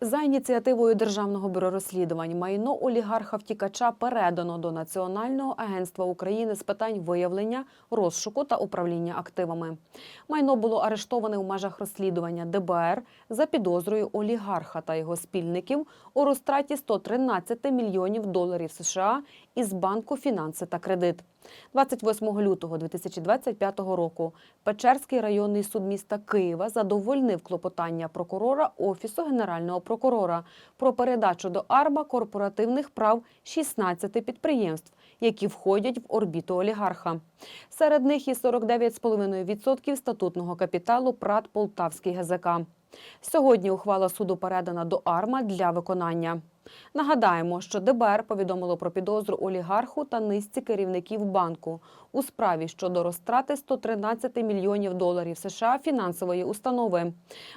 За ініціативою Державного бюро розслідувань майно олігарха втікача передано до Національного агентства України з питань виявлення, розшуку та управління активами. Майно було арештоване у межах розслідування ДБР за підозрою олігарха та його спільників у розтраті 113 мільйонів доларів США із банку фінанси та кредит. 28 лютого 2025 року Печерський районний суд міста Києва задовольнив клопотання прокурора Офісу Генерального прокурора про передачу до АРМА корпоративних прав 16 підприємств, які входять в орбіту олігарха. Серед них і 49,5% статутного капіталу ПРАТ Полтавський ГЗК. Сьогодні ухвала суду передана до АРМА для виконання. Нагадаємо, що ДБР повідомило про підозру олігарху та низці керівників банку у справі щодо розтрати 113 мільйонів доларів США фінансової установи.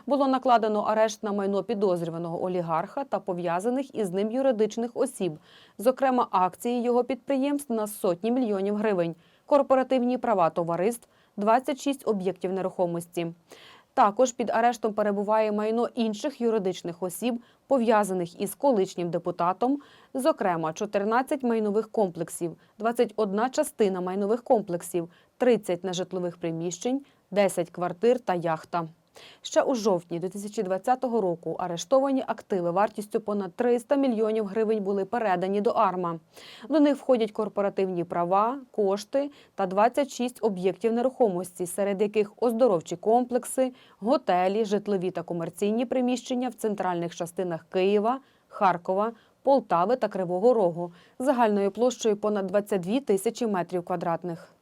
Було накладено арешт на майно підозрюваного олігарха та пов'язаних із ним юридичних осіб, зокрема акції його підприємств на сотні мільйонів гривень, корпоративні права товариств, 26 об'єктів нерухомості. Також під арештом перебуває майно інших юридичних осіб, пов'язаних із колишнім депутатом, зокрема 14 майнових комплексів, 21 частина майнових комплексів, 30 нежитлових приміщень, 10 квартир та яхта. Ще у жовтні 2020 року арештовані активи вартістю понад 300 мільйонів гривень були передані до АРМА. До них входять корпоративні права, кошти та 26 об'єктів нерухомості, серед яких оздоровчі комплекси, готелі, житлові та комерційні приміщення в центральних частинах Києва, Харкова, Полтави та Кривого Рогу загальною площею понад 22 тисячі метрів квадратних.